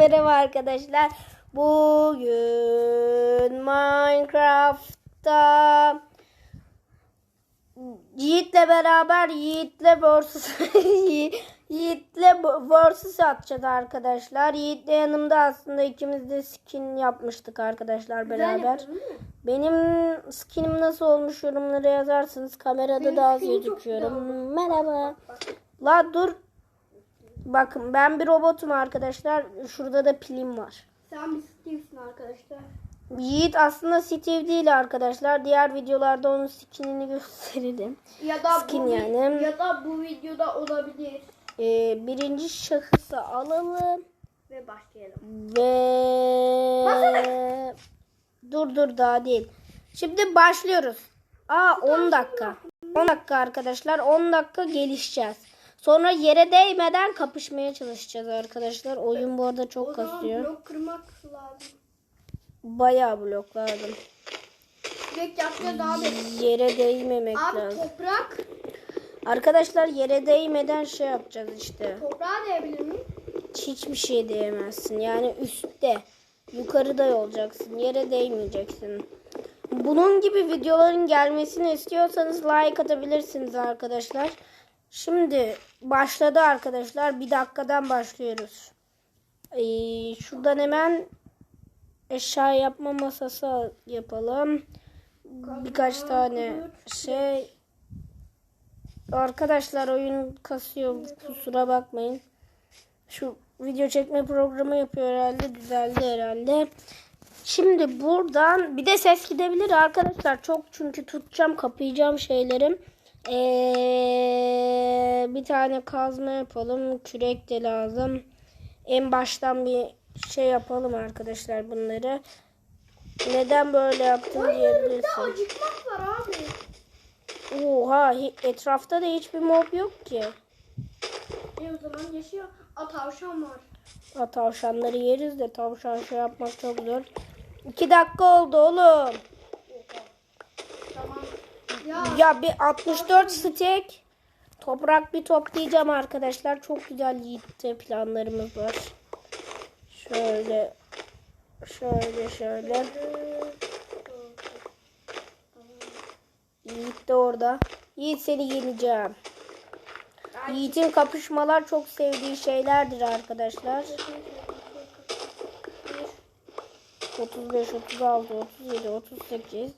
Merhaba arkadaşlar. Bugün Minecraft'ta Yiğit'le beraber Yiğit'le versus Yiğit'le versus atacağız arkadaşlar. Yiğit'le yanımda aslında ikimiz de skin yapmıştık arkadaşlar beraber. Benim skinim nasıl olmuş yorumlara yazarsınız. Kamerada da az skinim çok gözüküyorum. güzel Merhaba. La dur. Bakın ben bir robotum arkadaşlar. Şurada da pilim var. Sen bir Steve'sin arkadaşlar. Yiğit aslında Steve değil arkadaşlar. Diğer videolarda onun skinini gösteririm. Ya da Skin bu, yani. Ya da bu videoda olabilir. Ee, birinci şahısı alalım. Ve başlayalım. Ve dur dur daha değil. Şimdi başlıyoruz. Aa 10 dakika. 10 dakika arkadaşlar. 10 dakika gelişeceğiz. Sonra yere değmeden kapışmaya çalışacağız arkadaşlar. Oyun bu arada çok O kasıyor. blok kırmak lazım. Bayağı blok lazım. Direkt yapacağız abi. Yere değmemek Abi lazım. toprak. Arkadaşlar yere değmeden şey yapacağız işte. Toprağa değebilir miyim? Hiçbir şey değemezsin. Yani üstte. Yukarıda olacaksın. Yere değmeyeceksin. Bunun gibi videoların gelmesini istiyorsanız like atabilirsiniz arkadaşlar. Şimdi başladı arkadaşlar. Bir dakikadan başlıyoruz. Ee, şuradan hemen eşya yapma masası yapalım. Birkaç tane şey. Arkadaşlar oyun kasıyor. Kusura bakmayın. Şu video çekme programı yapıyor herhalde. Düzeldi herhalde. Şimdi buradan bir de ses gidebilir arkadaşlar. Çok çünkü tutacağım, kapayacağım şeylerim. Ee, bir tane kazma yapalım. Kürek de lazım. En baştan bir şey yapalım arkadaşlar bunları. Neden böyle yaptım diyebilirsin. acıkmak var abi. Oha etrafta da hiçbir mob yok ki. E o zaman yaşıyor. Aa tavşan var. Ha, tavşanları yeriz de tavşan şey yapmak çok zor. İki dakika oldu oğlum. Ya bir 64 stack toprak bir toplayacağım arkadaşlar. Çok güzel yiğitte planlarımız var. Şöyle şöyle şöyle. Yiğit de orada. Yiğit seni yeneceğim. Yiğit'in kapışmalar çok sevdiği şeylerdir arkadaşlar. 35, 36, 37, 38.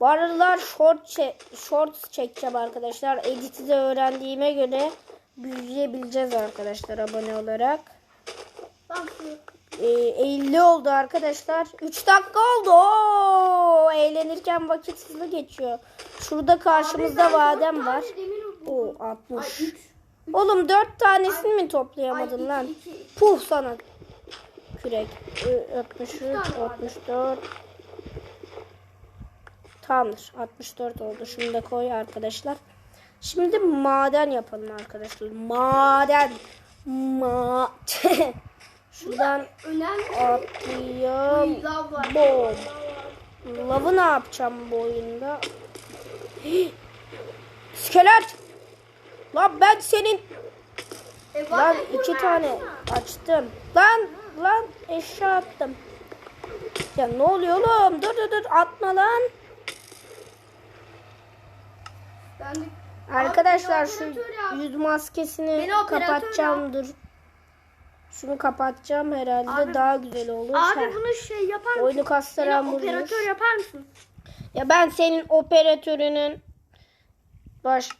Bu aralar short çe- shorts çekeceğim arkadaşlar. Edit'i de öğrendiğime göre büyüyebileceğiz arkadaşlar abone olarak. Ee, 50 oldu arkadaşlar. 3 dakika oldu. Oo, eğlenirken vakit hızlı geçiyor. Şurada karşımızda Abi dört var. Oo 60. Ay, üç. Oğlum 4 tanesini mi Ay, toplayamadın iki, lan? iki. Puh sana. Kürek. Ö- 63, tane vardı. 64. Tamamdır. 64 oldu. Şunu da koy arkadaşlar. Şimdi maden yapalım arkadaşlar. Maden. Ma Şuradan atlayayım. Bom. Lavı ne yapacağım bu oyunda? İskelet. Lan ben senin E, Lan iki tane açtım. Lan lan eşya attım. Ya ne oluyor oğlum? Dur dur dur atma lan. Ben de Arkadaşlar Abi, şu yüz maskesini kapatacağım dur. Şunu kapatacağım herhalde Abi- daha güzel olur. Abi Heh. bunu şey yapar mısın? Oyunu kastıran Beni operatör yapar mısın? Ya ben senin operatörünün baş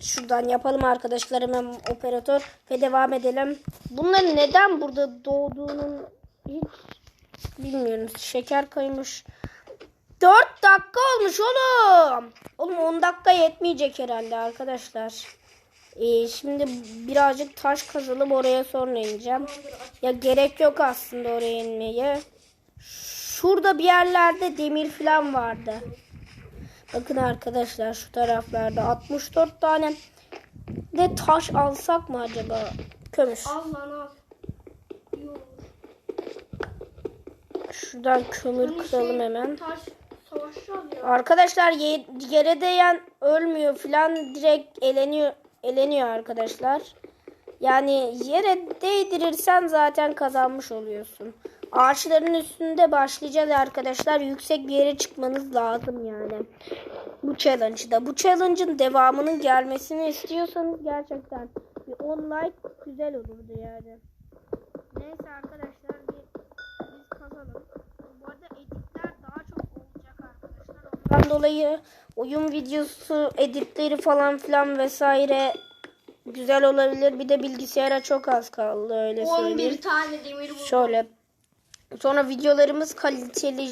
Şuradan yapalım arkadaşlar hemen operatör ve devam edelim. Bunların neden burada doğduğunu hiç bilmiyorum. Şeker kaymış. 4 dakika olmuş oğlum. Oğlum 10 dakika yetmeyecek herhalde arkadaşlar. Ee, şimdi birazcık taş kazalım oraya sonra ineceğim. Ya gerek yok aslında oraya inmeye. Şurada bir yerlerde demir falan vardı. Bakın arkadaşlar şu taraflarda 64 tane de taş alsak mı acaba? Kömür. Al lan al. Şuradan kömür kıralım hemen. Taş Arkadaşlar ye- yere değen ölmüyor falan direkt eleniyor eleniyor arkadaşlar. Yani yere değdirirsen zaten kazanmış oluyorsun. Ağaçların üstünde başlayacağız arkadaşlar. Yüksek bir yere çıkmanız lazım yani. Bu challenge'da. Bu challenge'ın devamının gelmesini istiyorsanız gerçekten bir 10 like güzel olurdu yani. Neyse arkadaşlar Ondan dolayı oyun videosu editleri falan filan vesaire güzel olabilir. Bir de bilgisayara çok az kaldı öyle söyleyeyim. 11 tane demir buldum. Şöyle. Sonra videolarımız kaliteli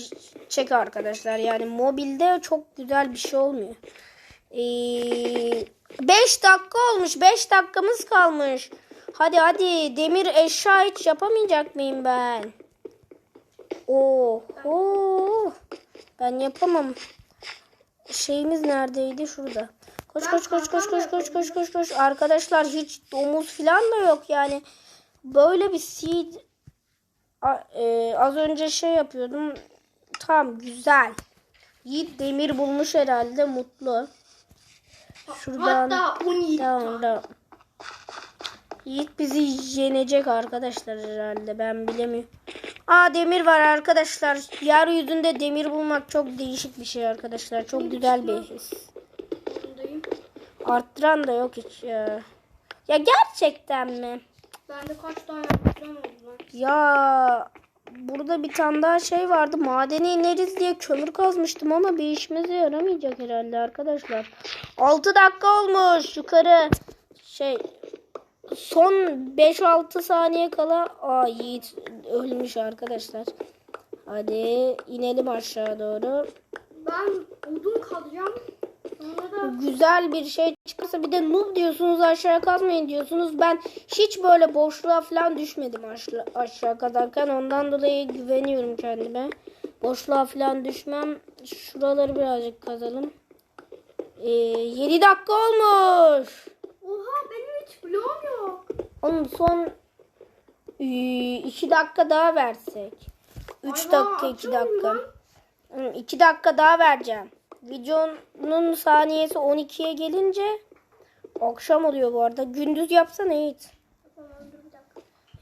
çek arkadaşlar. Yani mobilde çok güzel bir şey olmuyor. 5 dakika olmuş. 5 dakikamız kalmış. Hadi hadi. Demir eşya hiç yapamayacak mıyım ben? Oo. Ben yapamam. Şeyimiz neredeydi? Şurada. Koş koş koş koş koş koş koş koş koş. Arkadaşlar hiç domuz falan da yok yani. Böyle bir seed e, az önce şey yapıyordum. Tam güzel. Yiğit demir bulmuş herhalde mutlu. Şuradan Hatta 17 tamam tane. tamam. Yiğit bizi yenecek arkadaşlar herhalde ben bilemiyorum. Aa demir var arkadaşlar. Yeryüzünde demir bulmak çok değişik bir şey arkadaşlar. Çok güzel bir his. Buradayım. Arttıran da yok hiç ya. Ya gerçekten mi? Bende kaç tane yapacağım oldu lan. Ya burada bir tane daha şey vardı. Madene ineriz diye kömür kazmıştım ama bir işimize yaramayacak herhalde arkadaşlar. 6 dakika olmuş yukarı. Şey son 5-6 saniye kala aa Yiğit ölmüş arkadaşlar. Hadi inelim aşağı doğru. Ben odun kazacağım. Güzel bir şey çıkarsa bir de noob diyorsunuz aşağı kazmayın diyorsunuz. Ben hiç böyle boşluğa falan düşmedim aşağı, aşağı kazarken. Ondan dolayı güveniyorum kendime. Boşluğa falan düşmem. Şuraları birazcık kazalım. Ee, 7 dakika olmuş. Oha benim hiç bloğum yok. Onun son 2 dakika daha versek. 3 Ay, dakika vay, 2 atıyorum dakika. lan. 2 dakika daha vereceğim. Videonun saniyesi 12'ye gelince akşam oluyor bu arada. Gündüz yapsana Yiğit.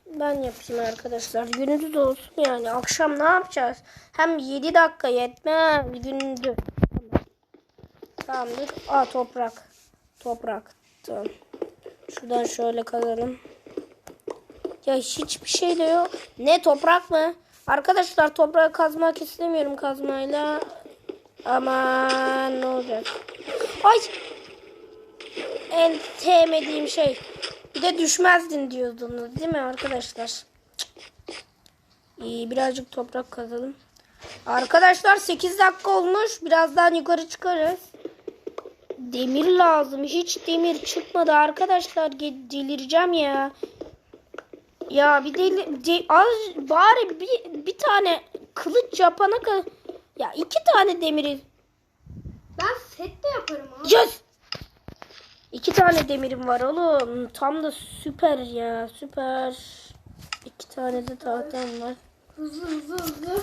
Ben yapayım arkadaşlar. Gündüz olsun yani. Akşam ne yapacağız? Hem 7 dakika yetmez gündüz. Tamamdır. Aa toprak. Toprak. Tamam. Şuradan şöyle kazalım. Ya hiçbir şey de yok. Ne toprak mı? Arkadaşlar toprağı kazmak istemiyorum kazmayla. Aman ne olacak? Ay! En sevmediğim şey. Bir de düşmezdin diyordunuz değil mi arkadaşlar? İyi birazcık toprak kazalım. Arkadaşlar 8 dakika olmuş. Birazdan yukarı çıkarız. Demir lazım. Hiç demir çıkmadı arkadaşlar. Delireceğim ya. Ya bir deli de- az bari bir, bir tane kılıç yapana kadar ya iki tane demiri Ben set de yaparım ha. Yes! İki tane demirim var oğlum. Tam da süper ya. Süper. İki tane de tahtam var. Hızlı hızlı hızlı.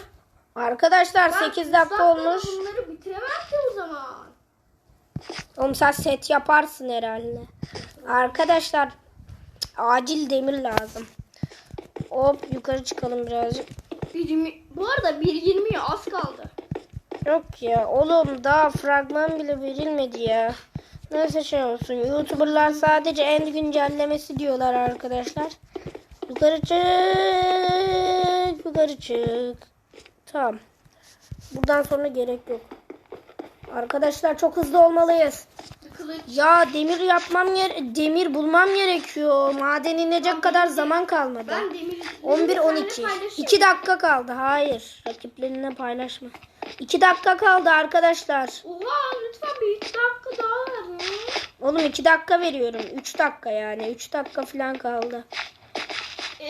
Arkadaşlar Ben 8 dakika olmuş. Bunları bitiremem ki o zaman. Oğlum sen set yaparsın herhalde. Arkadaşlar acil demir lazım. Hop yukarı çıkalım birazcık. 1.20 Bu arada 1.20'ye az kaldı. Yok ya oğlum daha fragman bile verilmedi ya. Neyse şey olsun. Youtuberlar sadece en güncellemesi diyorlar arkadaşlar. Yukarı çık. Yukarı çık. Tamam. Buradan sonra gerek yok. Arkadaşlar çok hızlı olmalıyız. Kılıç. Ya demir yapmam yer demir bulmam gerekiyor. Maden inecek kadar zaman kalmadı. Ben demir 11 12. paylaşıyorum. 2 dakika kaldı. Hayır. Rakiplerine paylaşma. 2 dakika kaldı arkadaşlar. Oha lütfen bir 3 dakika daha ver ya. Oğlum 2 dakika veriyorum. 3 dakika yani. 3 dakika falan kaldı.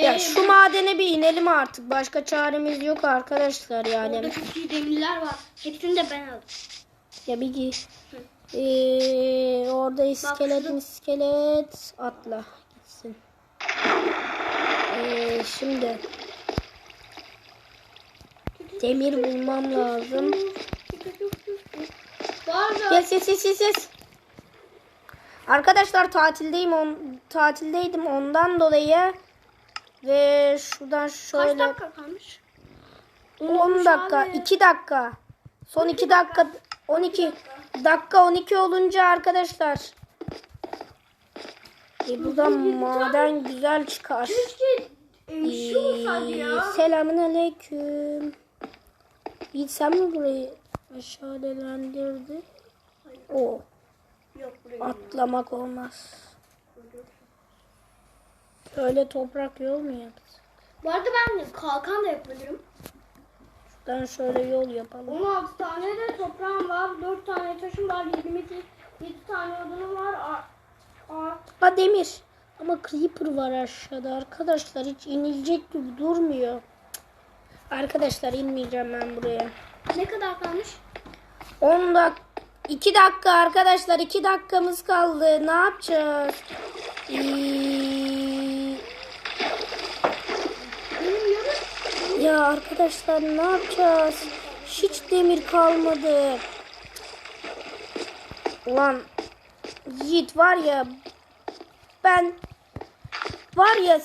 Ya Ee, şu madene bir inelim artık. Başka çaremiz yok arkadaşlar yani. Orada çok iyi demirler var. Hepsini de ben aldım. Ya bir gi- Ee, orada iskelet şurada- iskelet atla gitsin. Ee, şimdi demir bulmam lazım. Yes yes yes yes yes. Arkadaşlar tatildeyim on tatildeydim ondan dolayı. Ve şuradan Kaç şöyle dakika kalmış? 10 dakika, abi. 2 dakika. Son 2 dakika 12 dakika 12 olunca arkadaşlar. E buradan maden güzel çıkar. Keşke e, şu olsaydı ya. Selamun aleyküm. Sen mi burayı aşağılandirdi? O Yok atlamak olmaz. Şöyle toprak yol mu yapsın? Bu arada ben kalkan da yapabilirim. Şuradan şöyle yol yapalım. 16 tane de toprağım var. 4 tane taşım var. 22 7 tane odunum var. Ha demir. Ama creeper var aşağıda arkadaşlar. Hiç inilecek gibi durmuyor. Arkadaşlar inmeyeceğim ben buraya. ne kadar kalmış? 10 dak 2 dakika arkadaşlar 2 dakikamız kaldı. Ne yapacağız? Ee, ya arkadaşlar ne yapacağız? Hiç demir kalmadı. Ulan Yiğit var ya ben var ya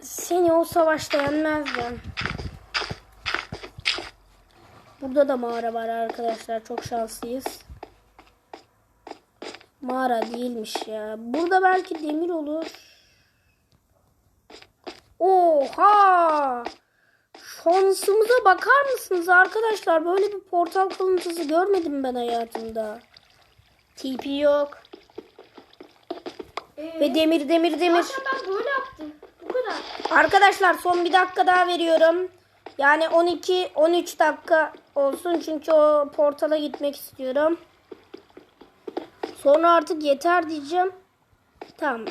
seni o savaşta yenmezdim. Burada da mağara var arkadaşlar. Çok şanslıyız. Mağara değilmiş ya. Burada belki demir olur. Oha! Şansımıza bakar mısınız arkadaşlar? Böyle bir portal kalıntısı görmedim ben hayatımda. TP yok. Ee, Ve demir demir demir. ben böyle. Bu kadar. Arkadaşlar son bir dakika daha veriyorum. Yani 12 13 dakika olsun çünkü o portala gitmek istiyorum. Sonra artık yeter diyeceğim. Tamam.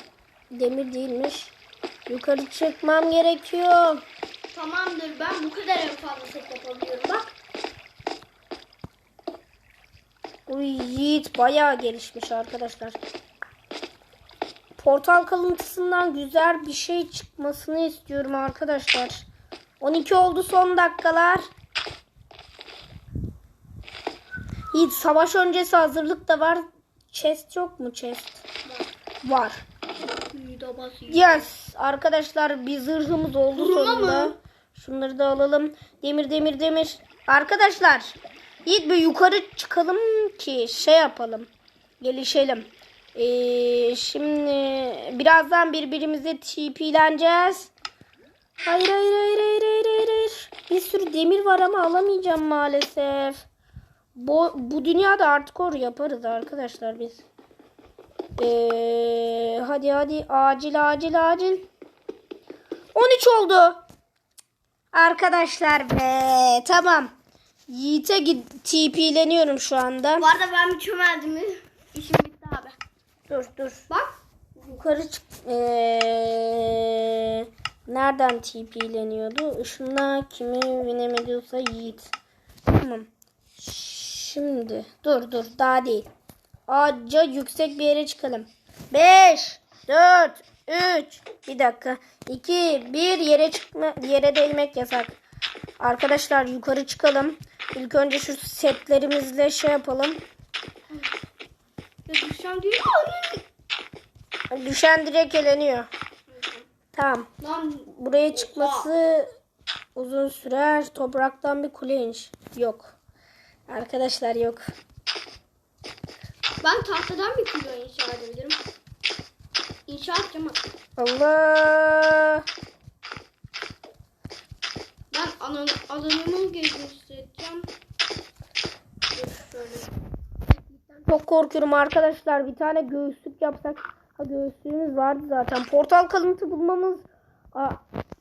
Demir değilmiş. Yukarı çıkmam gerekiyor. Tamamdır ben bu kadar en fazla set yapabiliyorum. Bak. Uy Yiğit bayağı gelişmiş arkadaşlar. Portal kalıntısından güzel bir şey çıkmasını istiyorum arkadaşlar. 12 oldu son dakikalar. Yiğit savaş öncesi hazırlık da var. Chest yok mu chest? Var. Yes arkadaşlar bir zırhımız oldu Vurma sonunda. mı? Şunları da alalım. Demir demir demir. Arkadaşlar Yiğit bir yukarı çıkalım ki şey yapalım. Gelişelim. Ee, şimdi birazdan birbirimize TP'leneceğiz. Hayır hayır hayır hayır hayır hayır. hayır. Bir sürü demir var ama alamayacağım maalesef. Bu, bu dünyada artık or yaparız arkadaşlar biz. Ee, hadi hadi acil acil acil. 13 oldu. Arkadaşlar be tamam. Yiğit'e TP'leniyorum şu anda. Bu arada ben bir çömeldim mi? İşim bitti abi. Dur dur. Bak. Yukarı çık. Ee, nereden TP'leniyordu? Işınla kimi binemediyorsa Yiğit. Tamam. Şimdi dur dur daha değil. Ağaca yüksek bir yere çıkalım. 5 4 3 bir dakika. 2 1 yere çıkma yere değmek yasak. Arkadaşlar yukarı çıkalım. İlk önce şu setlerimizle şey yapalım. Düşeceğim değil? Düşen direkt eleniyor. Tamam. Lan Buraya çıkması uzun sürer. Topraktan bir kule iniş. Yok. Arkadaşlar yok. ben tahtadan bir kilo inşa edebilirim. İnşa edeceğim. Allah. Ben alan, alanımı göstereceğim. Dur şöyle. Çok korkuyorum arkadaşlar. Bir tane göğüslük yapsak. Ha göğüslüğümüz vardı zaten. Portal kalıntı bulmamız aa,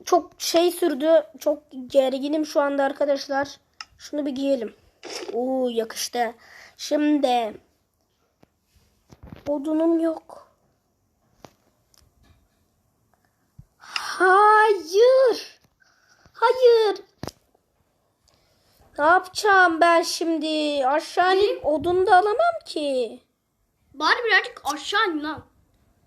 çok şey sürdü. Çok gerginim şu anda arkadaşlar. Şunu bir giyelim. Oo yakıştı. Şimdi odunum yok. Hayır. Hayır. Ne yapacağım ben şimdi? Aşağı inip odun da alamam ki. Bari birazcık aşağı in lan.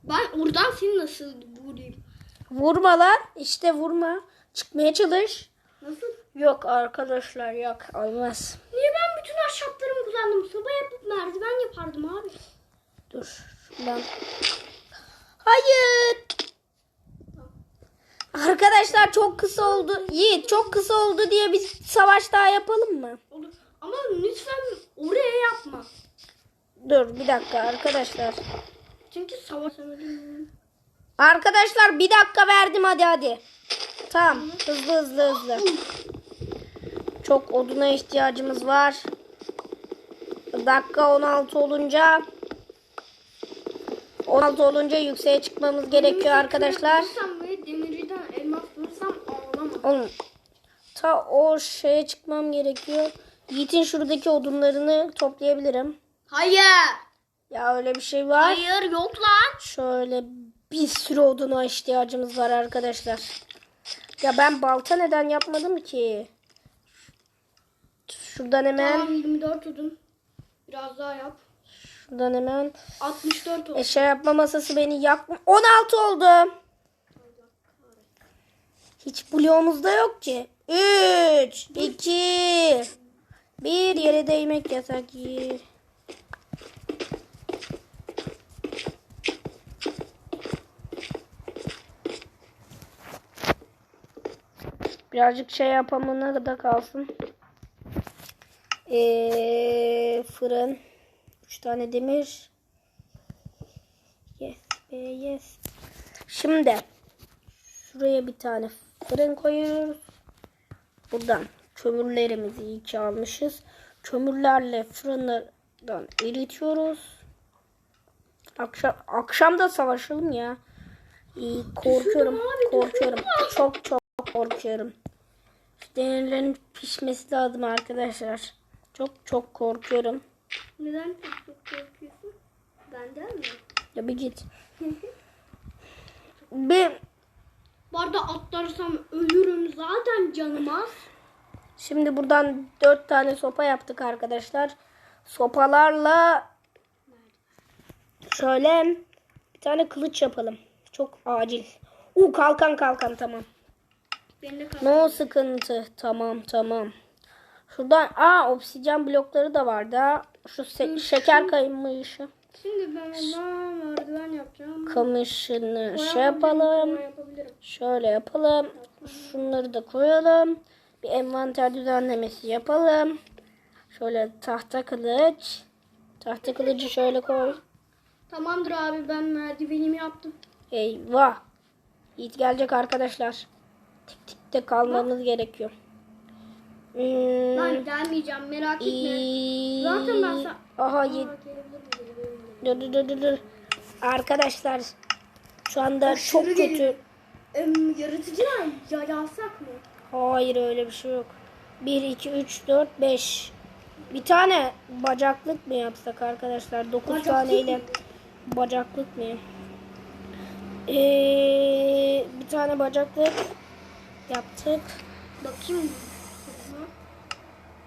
Ben oradan seni nasıl vurayım? Vurma lan. İşte vurma. Çıkmaya çalış. Nasıl? Yok arkadaşlar yok. Olmaz. Niye ben bütün ahşaplarımı kullandım? Soba yapıp merdiven yapardım abi. Dur. Ben. Hayır. Arkadaşlar çok kısa oldu. Yiğit çok kısa oldu diye bir savaş daha yapalım mı? Olur. Ama lütfen oraya yapma. Dur bir dakika arkadaşlar. Çünkü savaş Arkadaşlar bir dakika verdim hadi hadi. Tamam hızlı hızlı hızlı. Çok oduna ihtiyacımız var. Dakika 16 olunca 16 olunca yükseğe çıkmamız gerekiyor arkadaşlar. Demirciden elmas bulursam ağlamam. Oğlum ta o şeye çıkmam gerekiyor. Yiğit'in şuradaki odunlarını toplayabilirim. Hayır. Ya öyle bir şey var. Hayır yok lan. Şöyle bir sürü oduna ihtiyacımız var arkadaşlar. Ya ben balta neden yapmadım ki? Şuradan hemen, Tamam 24 odun. Biraz daha yap. şuradan hemen. 64 odun. Eşya yapma masası beni yakma. 16 oldu. Hiç bloğumuz da yok ki. 3, 2, 1 yere değmek yasak. Birazcık şey yapamına da kalsın. Ee, fırın. 3 tane demir. Yes be yes. Şimdi şuraya bir tane fırın koyuyoruz. Buradan kömürlerimizi iyi ki almışız. Kömürlerle fırınlardan eritiyoruz. Akşam akşam da savaşalım ya. İyi, korkuyorum. Korkuyorum. Çok çok korkuyorum. Şu Demirlerin pişmesi lazım arkadaşlar. Çok çok korkuyorum. Neden çok çok korkuyorsun? Benden mi? Ya bir git. Bir Bu arada atlarsam ölürüm zaten canım az. Şimdi buradan dört tane sopa yaptık arkadaşlar. Sopalarla şöyle bir tane kılıç yapalım. Çok acil. U kalkan kalkan tamam. No sıkıntı. Tamam tamam. Şuradan aa obsidyen blokları da vardı. ha. Şu şeker kaymışı. Şimdi ben ona merdiven yapacağım. Kamışını şey yapalım. Şöyle yapalım. Şunları da koyalım. Bir envanter düzenlemesi yapalım. Şöyle tahta kılıç. Tahta kılıcı şöyle koy. Tamamdır abi ben merdivenimi yaptım. Eyvah. Yiğit gelecek arkadaşlar. Tik tikte kalmamız gerekiyor. Hmm, Ben gelmeyeceğim merak etme. Zaten ben sa- Aha miyim? Dur dur dur dur. Arkadaşlar şu anda çok Aşırı kötü. geliyor. Em, yaratıcılar ya yazsak mı? Hayır öyle bir şey yok. 1, 2, 3, 4, 5. Bir tane bacaklık mı yapsak arkadaşlar? 9 Bacaklık taneyle mı? bacaklık mı? Ee, bir tane bacaklık yaptık. Bakayım.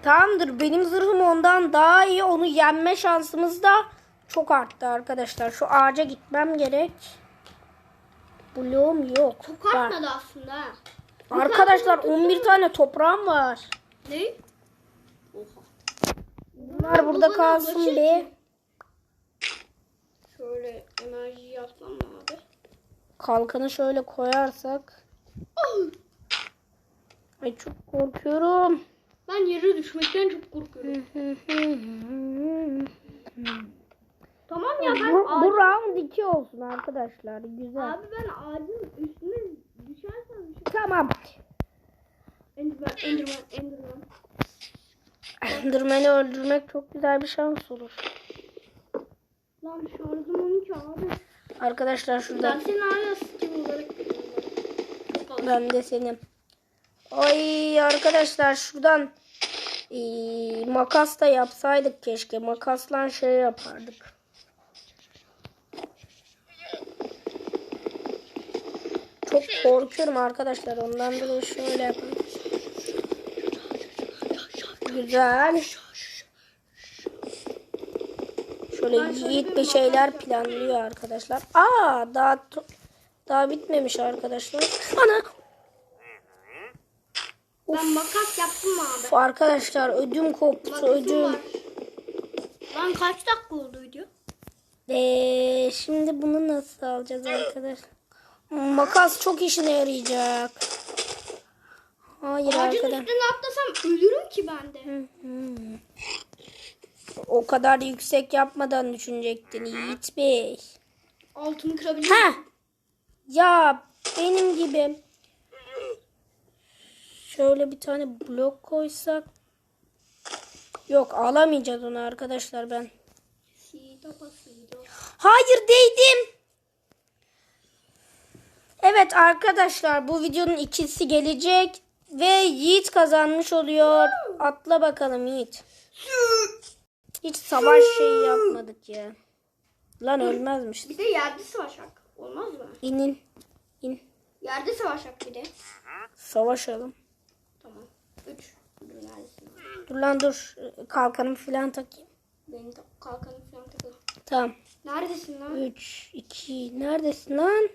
Tamamdır. Benim zırhım ondan daha iyi. Onu yenme şansımız da çok arttı arkadaşlar. Şu ağaca gitmem gerek. Bloğum yok. Çok Var. artmadı aslında. ha. Arkadaşlar 11 tane toprağım var. Ne? Bunlar burada kalsın be. Şöyle enerji yapsam mı abi? Kalkanı şöyle koyarsak. Ay çok korkuyorum. Ben yere düşmekten çok korkuyorum. Tamam ya ben bu, bu round 2 olsun arkadaşlar. Güzel. abi ben ağacın üstüne düşersem bir şey. Tamam. Enderman, Enderman, Enderman. Enderman'i öldürmek çok güzel bir şans olur. Lan şarjım 12 abi. Arkadaşlar Ben şurada seni hala Steam olarak ben de seni. Ay arkadaşlar şuradan ee, makas da yapsaydık keşke. Makasla şey yapardık. Çok korkuyorum arkadaşlar. Ondan dolayı şöyle yapalım. Güzel. Şöyle yiğit bir şeyler planlıyor arkadaşlar. Aa daha daha bitmemiş arkadaşlar. Ana Ben makas yaptım abi. Arkadaşlar ödüm koptu Makasım ödüm. var. Lan kaç dakika oldu video? Ee, şimdi bunu nasıl alacağız arkadaş? Makas çok işine yarayacak. Hayır Ağacın arkadaş. üstüne atlasam ölürüm ki ben de. O kadar yüksek yapmadan düşünecektin Yiğit Bey. Altını kırabilir Ha. Ya benim gibi. Şöyle bir tane blok koysak. Yok alamayacağız onu arkadaşlar ben. Hayır değdim. Evet arkadaşlar bu videonun ikisi gelecek. Ve Yiğit kazanmış oluyor. Atla bakalım Yiğit. Hiç savaş şeyi yapmadık ya. Lan ölmezmiş. Bir de yerde savaşak. Olmaz mı? İnin. İn. Yerde savaşak bir de. Savaşalım. Tamam. Üç. Dur neredesin? Dur lan dur. Kalkanım falan takayım. Benim de kalkanım falan takılı. Tamam. Neredesin lan? 3, 2. Neredesin lan?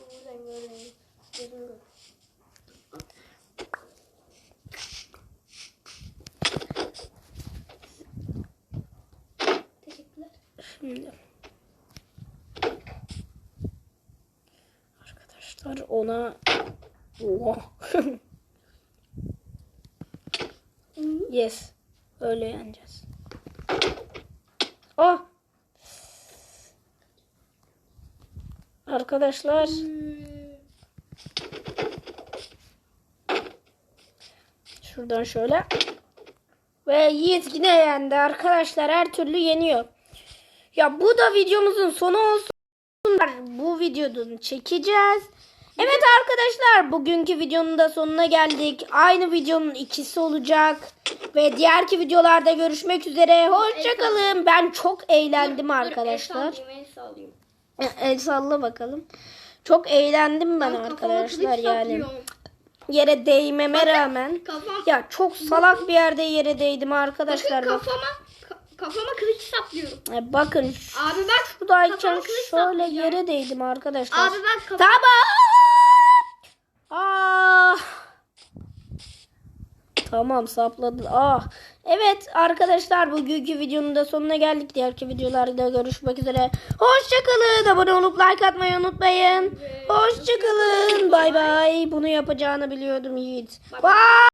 Buradayım buradayım. Gözüm gör. Teşekkürler. Şimdi. Arkadaşlar ona Oha. yes. Öyle yeneceğiz. Oh. Arkadaşlar şuradan şöyle. Ve Yiğit yine yendi. Arkadaşlar her türlü yeniyor. Ya bu da videomuzun sonu olsun. Bu videonun çekeceğiz. Evet arkadaşlar bugünkü videonun da sonuna geldik. Aynı videonun ikisi olacak. Ve diğerki videolarda görüşmek üzere. Hoşçakalın. Ben çok eğlendim arkadaşlar. El salla bakalım. Çok eğlendim ben sallayayım. arkadaşlar yani. Yere değmeme rağmen. Kafam, Ya çok salak bir yerde yere değdim bakın arkadaşlar. Bak. kafama, ka- kafama kılıç saplıyorum. E, Bakın Abi bak. şuradayken şöyle yere değdim arkadaşlar. Abi bak kafama. Tamam. Ah. Tamam sapladı. Ah. Evet arkadaşlar bugünkü videonun da sonuna geldik. Diğerki videolarda görüşmek üzere. Hoşçakalın. Abone olup like atmayı unutmayın. Hoşçakalın. Bay bay. Bunu yapacağını biliyordum Yiğit. Bye.